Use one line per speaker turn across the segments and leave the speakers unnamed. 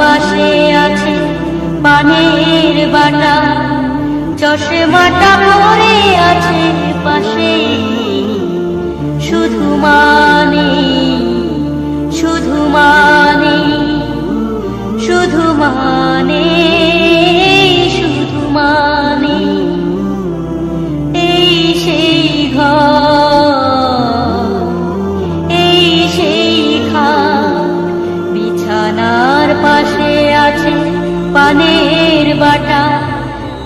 পাশে আছে পানের বাটা চশমাটা পরে আছে পাশে শুধু মানে শুধু মানে শুধু মানে। বিছানার পাশে আছে পানের বাটা।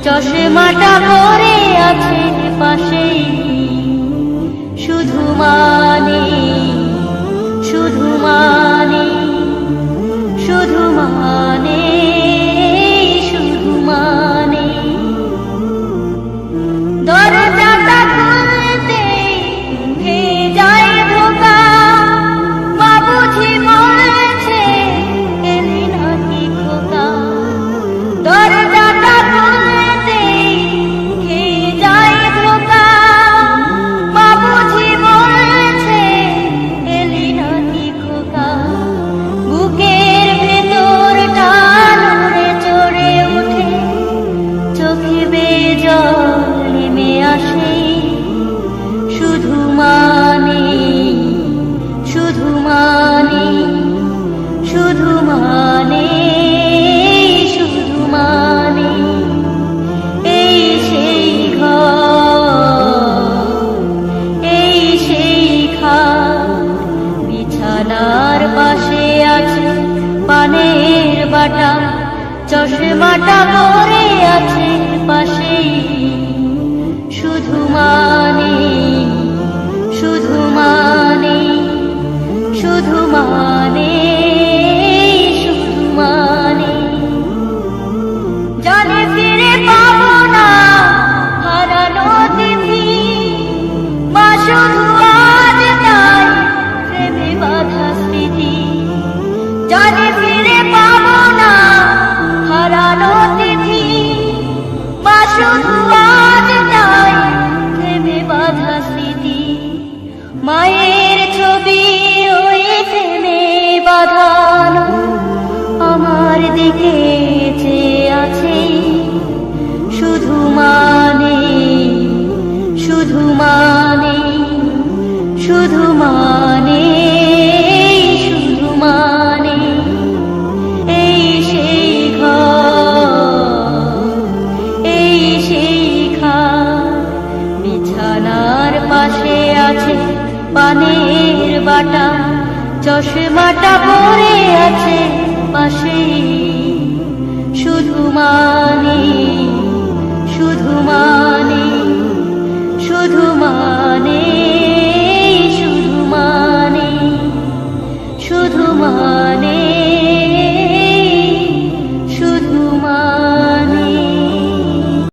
চশমাটা পরে বিছানার পাশে আছে, পানের বাটা, চশমাটা পরে আছে পাশে শুধু মানে শুধু মানে শুধু মানে শুধু মানে। জানে ফিরে পাবো না, হারানো শুধু ফিরে না হারানো তিথি শুধু আজ প্রেমে বাধা স্মৃতি। মায়ের ছবি ওই প্রেমে বাঁধানো, আমার দিকে আছে। শুধু মানে শুধু মানে শুধু মানে আছে পানের বাটা চশমাটা পরে আছে পাশে শুধু মানে